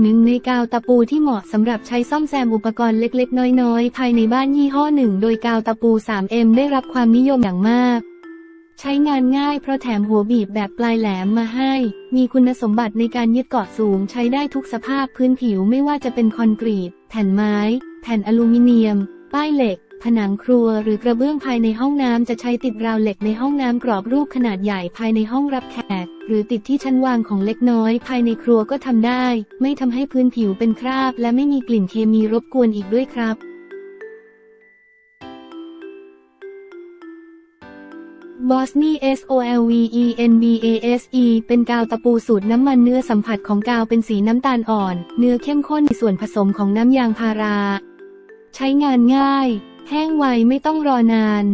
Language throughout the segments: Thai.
หนึ่งในกาวตะปูที่เหมาะสำหรับใช้ซ่อมแซมอุปกรณ์เล็กๆ น้อยๆ ภายในบ้านยี่ห้อหนึ่งโดยกาวตะปู 3M ได้รับความนิยมอย่างมาก ใช้งานง่ายเพราะแถมหัวบีบแบบปลายแหลมมาให้ มีคุณสมบัติในการยึดเกาะสูงใช้ได้ทุกสภาพพื้นผิวไม่ว่าจะเป็นคอนกรีต แผ่นไม้ แผ่นอลูมิเนียม ป้ายเหล็ก ผนังครัวหรือกระเบื้องภายในห้องน้ำจะใช้ติดราวเหล็กในห้องน้ำกรอบรูปขนาดใหญ่ภายในห้องรับแขก หรือติดที่ชั้นวางของเล็กน้อย ภายในครัวก็ทำได้ ไม่ทำให้พื้นผิวเป็นคราบ และไม่มีกลิ่นเคมีรบกวนอีกด้วยครับบอสนี S O L V E N B A S E เป็นกาวตะปูสูตรน้ำมันเนื้อสัมผัสของกาวเป็นสีน้ำตาลอ่อน เนื้อเข้มข้นในส่วนผสมของน้ำยางพารา ใช้งานง่าย แห้งไวไม่ต้องรอนาน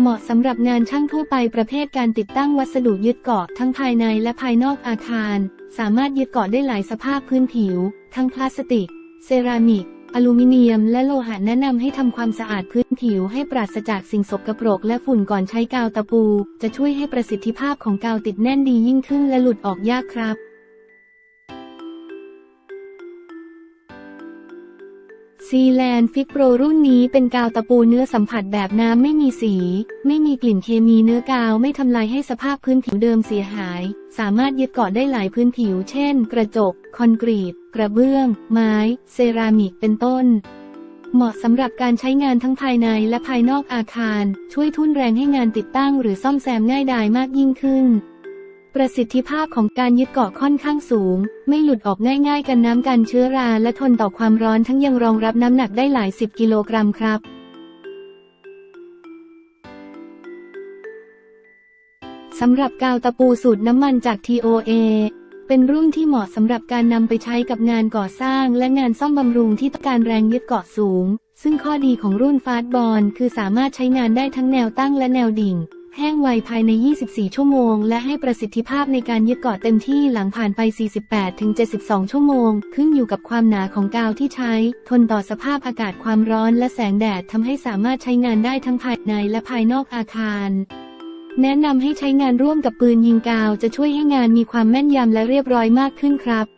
เหมาะสำหรับงานช่างทั่วไปประเภทการติดตั้งวัสดุยึดเกาะทั้งภายในและภายนอกอาคาร สามารถยึดเกาะได้หลายสภาพพื้นผิว ทั้งพลาสติก เซรามิก อลูมิเนียม และโลหะแนะนำให้ทำความสะอาดพื้นผิวให้ปราศจากสิ่งสกปรกและฝุ่นก่อนใช้กาวตะปู จะช่วยให้ประสิทธิภาพของกาวติดแน่นดียิ่งขึ้นและหลุดออกยากครับ ซีแลนฟิกโปรรุ่นนี้เป็นกาวตะปูเนื้อสัมผัสแบบน้ำไม่มีสี ไม่มีกลิ่นเคมีเนื้อกาวไม่ทำลายให้สภาพพื้นผิวเดิมเสียหาย สามารถยึดเกาะได้หลายพื้นผิว เช่น กระจก คอนกรีต กระเบื้อง ไม้ เซรามิกเป็นต้น เหมาะสำหรับการใช้งานทั้งภายในและภายนอกอาคาร ช่วยทุ่นแรงให้งานติดตั้งหรือซ่อมแซมง่ายดายมากยิ่งขึ้น ประสิทธิภาพของการยึดเกาะค่อนข้างสูง ไม่หลุดออกง่าย ๆ กันน้ำกันเชื้อราและทนต่อความร้อนทั้งยังรองรับน้ำหนักได้หลายสิบกิโลกรัมครับสำหรับกาวตะปูสูตรน้ำมันจาก TOA เป็นรุ่นที่เหมาะสำหรับการนำไปใช้กับงานก่อสร้างและงานซ่อมบำรุงที่ต้องการแรงยึดเกาะสูง ซึ่งข้อดีของรุ่นฟาสบอลคือสามารถใช้งานได้ทั้งแนวตั้งและแนวดิ่ง แห้งไวภายใน 24 ชั่วโมง และให้ประสิทธิภาพในการยึดเกาะเต็มที่หลังผ่านไป 48-72 ชั่วโมง ขึ้นอยู่กับความหนาของกาวที่ใช้ ทนต่อสภาพอากาศความร้อนและแสงแดดทำให้สามารถใช้งานได้ทั้งภายในและภายนอกอาคารแนะนำให้ใช้งานร่วมกับปืนยิงกาวจะช่วยให้งานมีความแม่นยำและเรียบร้อยมากขึ้นครับ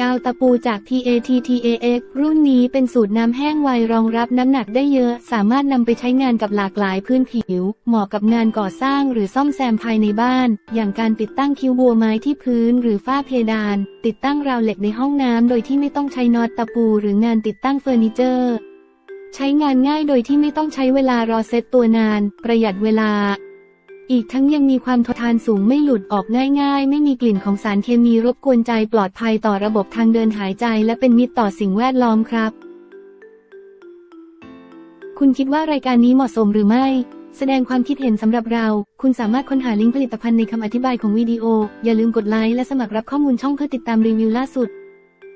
กาวตะปูจาก PATTAX รุ่นนี้เป็นสูตรน้ำแห้งไวรองรับน้ำหนักได้เยอะ สามารถนำไปใช้งานกับหลากหลายพื้นผิว เหมาะกับงานก่อสร้างหรือซ่อมแซมภายในบ้าน อย่างการติดตั้งคิ้วบัวไม้ที่พื้น หรือฝ้าเพดาน ติดตั้งราวเหล็กในห้องน้ำโดยที่ไม่ต้องใช้น็อตตะปู หรืองานติดตั้งเฟอร์นิเจอร์ ใช้งานง่ายโดยที่ไม่ต้องใช้เวลารอเซตตัวนาน ประหยัดเวลา อีกทั้งยังมีความทนทานสูงไม่หลุดออกง่ายๆ ไม่มีกลิ่นของสารเคมีรบกวนใจปลอดภัยต่อระบบทางเดินหายใจ และเป็นมิตรต่อสิ่งแวดล้อมครับ คุณคิดว่ารายการนี้เหมาะสมหรือไม่ แสดงความคิดเห็นสำหรับเรา คุณสามารถค้นหาลิงก์ผลิตภัณฑ์ในคำอธิบายของวิดีโอ อย่าลืมกดไลค์และสมัครรับข้อมูลช่องเพื่อติดตามรีวิวล่าสุด